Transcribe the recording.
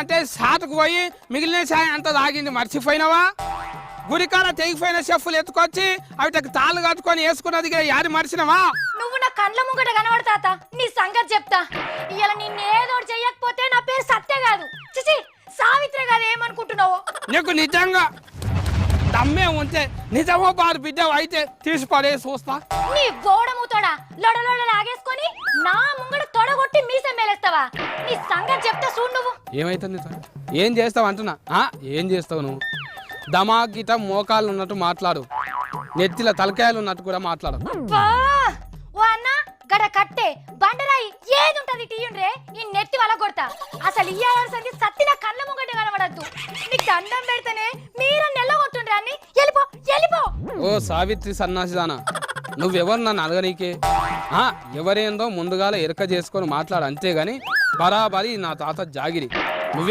అంటే సాటుకు పోయి మిగిలిన సాయం అంత తాగింది. మర్చిపోయినావా? గుడికాడ తెగిపోయిన చెప్పులు ఎత్తుకొచ్చి అవిటకి తాళ్ళు కట్టుకొని వేసుకున్నది యాది మర్చినవా? నువ్వు నా కండ్ల ముంగట కనబడతాత నీ సంగతి చెప్తా. ఇవాళ నిన్నేదో చెయ్యకపోతే నా పేరు సత్య కాదు. చిచి సావిత్రి కాదు ఏమనుకుంటున్నావు? నీకు నిజంగా దమ్మే ఉంటే నిజమో బారు బిడ్డ అయితే తీసి పడే చూస్తా. నీ గోడముతోడా లొడలొడ లాగేసుకొని నా ముంగడ తొడగొట్టి మీసం మేలేస్తావా? నీ సంగతి చెప్తా చూడు నువ్వు. ఏమైతుంది? ఏం చేస్తావు అంటున్నా? ఆ, ఏం చేస్తావు నువ్వు? దమాగిట మోకాలు ఉన్నట్టు మాట్లాడు. నెత్తిల తలకాయలు ఉన్నట్టు కూడా మాట్లాడు. బా ఓ అన్న గడ కట్టే బండరాయి ఏది ఉంటది తీయుండ్రే? ఈ నెత్తి వల కొడతా. అసలు ఇయ్యాలసరికి సత్తి నా కళ్ళ ముంగట కనబడద్దు. నీకు దండం పెడితేనే మీరు నెల కొట్టుండ్రా అని వెళ్ళిపో వెళ్ళిపో. ఓ సావిత్రి సన్నాసిదానా నువ్వెవరు నన్ను అడగనీకే? ఆ, ఎవరేందో ముందుగాల ఎరక చేసుకొని మాట్లాడు అంతేగాని బరాబరి నా తాత జాగిరి.